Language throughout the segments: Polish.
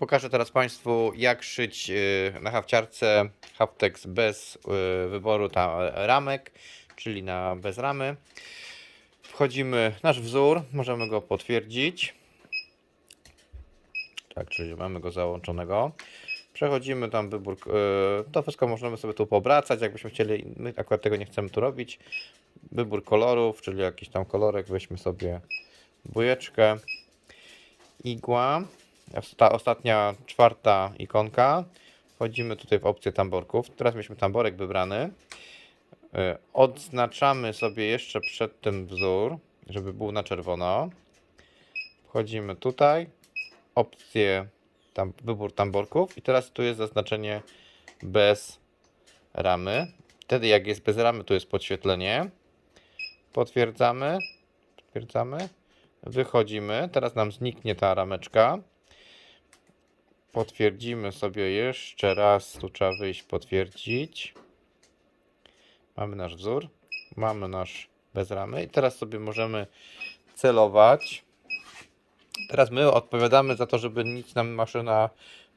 Pokażę teraz Państwu, jak szyć y, na hafciarce Haftex bez y, wyboru tam ramek, czyli na bez ramy. Wchodzimy nasz wzór, możemy go potwierdzić. Tak, czyli mamy go załączonego. Przechodzimy tam wybór, y, to wszystko możemy sobie tu pobracać, jakbyśmy chcieli, my akurat tego nie chcemy tu robić. Wybór kolorów, czyli jakiś tam kolorek, weźmy sobie bujeczkę, igła, ta ostatnia, czwarta ikonka. Wchodzimy tutaj w opcję tamborków. Teraz mieliśmy tamborek wybrany. Y, Odznaczamy sobie jeszcze przed tym wzór, żeby był na czerwono. Wchodzimy tutaj, opcję tam, wybór tamborków i teraz tu jest zaznaczenie bez ramy. Wtedy jak jest bez ramy, to jest podświetlenie. Potwierdzamy. Potwierdzamy. Wychodzimy. Teraz nam zniknie ta rameczka. Potwierdzimy sobie jeszcze raz. Tu trzeba wyjść, potwierdzić. Mamy nasz wzór. Mamy nasz bez ramy. I teraz sobie możemy celować. Teraz my odpowiadamy za to, żeby nic nam maszyna,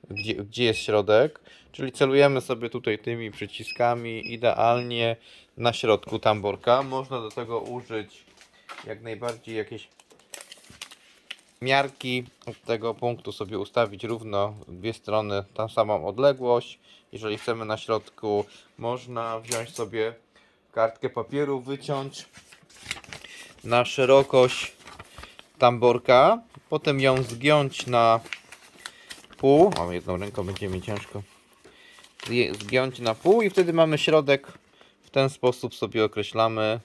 gdzie, gdzie jest środek. Czyli celujemy sobie tutaj tymi przyciskami idealnie na środku tamborka. Można do tego użyć jak najbardziej jakieś miarki tego punktu sobie ustawić równo dwie strony tą samą odległość. Jeżeli chcemy na środku, można wziąć sobie kartkę papieru, wyciąć na szerokość tamborka, potem ją zgiąć na pół. O, jedną ręką będzie mi ciężko. Zgiąć na pół i wtedy mamy środek. W ten sposób sobie określamy,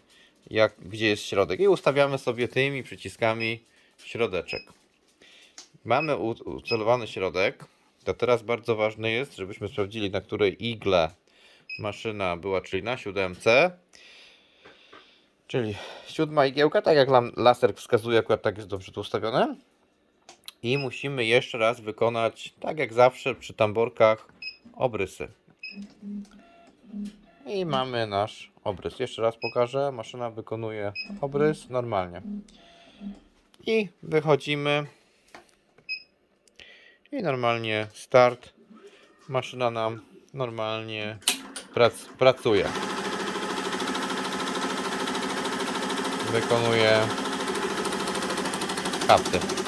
jak, gdzie jest środek. I ustawiamy sobie tymi przyciskami środeczek. Mamy ucelowany środek. To teraz bardzo ważne jest, żebyśmy sprawdzili, na której igle maszyna była, czyli na siódemce. Czyli siódma igiełka, tak jak laser wskazuje, akurat tak jest dobrze tu ustawione. I musimy jeszcze raz wykonać, tak jak zawsze przy tamborkach, obrysy. I mamy nasz obrys. Jeszcze raz pokażę. Maszyna wykonuje obrys normalnie. I wychodzimy. I normalnie start. Maszyna nam normalnie prac, pracuje. Wykonuje hafty.